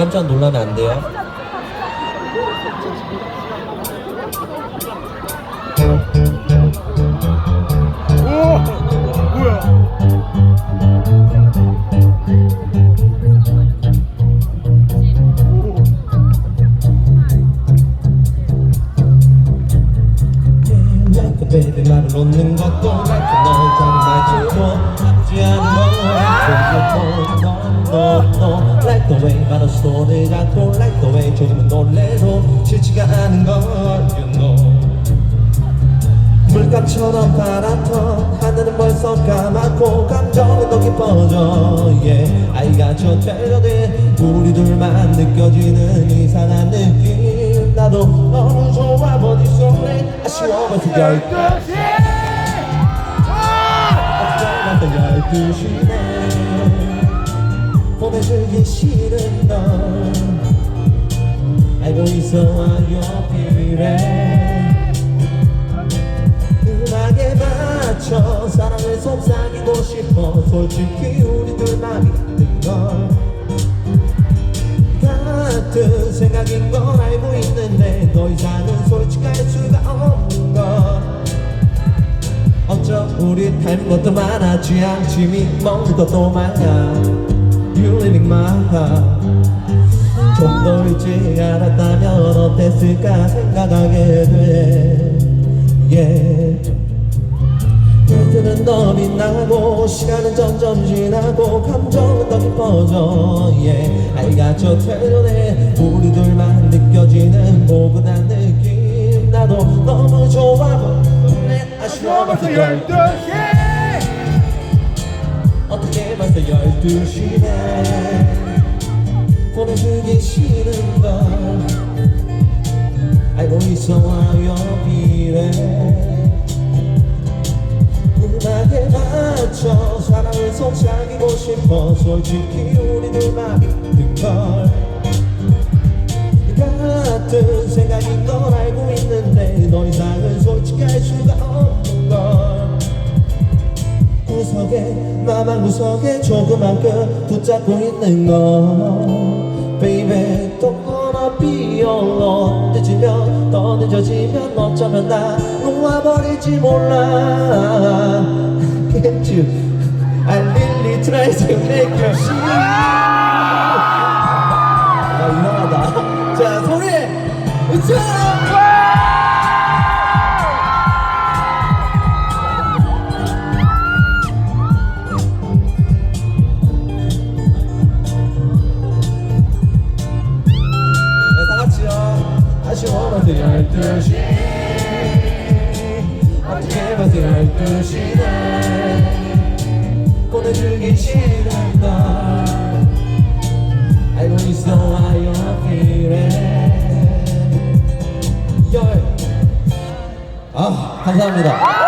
깜짝 놀라면 안 돼요. 오 뭐야 Like a baby 말을 놓는 것도 널 하지 않은 건 No, no, no Like the way 말을 소리 않고 Like the way 조금은 놀래도 싫지가 않은 걸 You know 물감처럼 파랗던 하늘은 벌써 까맣고 감정은 더 깊어져 yeah. 아이가 저 되려돼 우리 둘만 느껴지는 이상한 느낌 나도 너무 좋아 버디 속에 아쉬워 벌써 열두 어쩌면 열두 시네 보내주기 싫은 널 알고 있어 아요 비밀에 음악에 맞춰 사랑을 속삭이고 싶어. 솔직히 우리 둘 맘이 든걸. 같은 생각인 걸 알고 있는데 더 이상은 솔직할 수가 없는 걸. 어쩌 우리 닮은 것도 많아. 취향침이 먹는 것도 많아 You living my heart. 좀더 일찍 알았다면 어땠을까 생각하게 돼. Yeah. 그들은 더 빛나고 시간은 점점 지나고 감정은 더 깊어져. Yeah. 알가져 되려내 우리 둘만 느껴지는 포근한 느낌. 나도 너무 좋아 보이네 아쉬워 벌써 열두 벌써 열두 시네 보내주기 싫은 걸. 알고 있어 와요 비례 음악에 맞춰 사랑을 속삭이고 싶어 솔직히 우리들 맘이 든걸. 같은 생각인 걸 알고 있는데 더 이상은 솔직할 수가 없는 걸 구석에 나만 구석에 조그맣게 붙잡고 있는 거 Baby don't wanna be alone 늦으면 더 늦어지면 어쩌면 나 놓아버릴지 몰라 Can't you I really try to make you see 벌써 12시네. 보내주기 싫은 걸. 알고 있어, 와요, 그래. 열. 아, 감사합니다.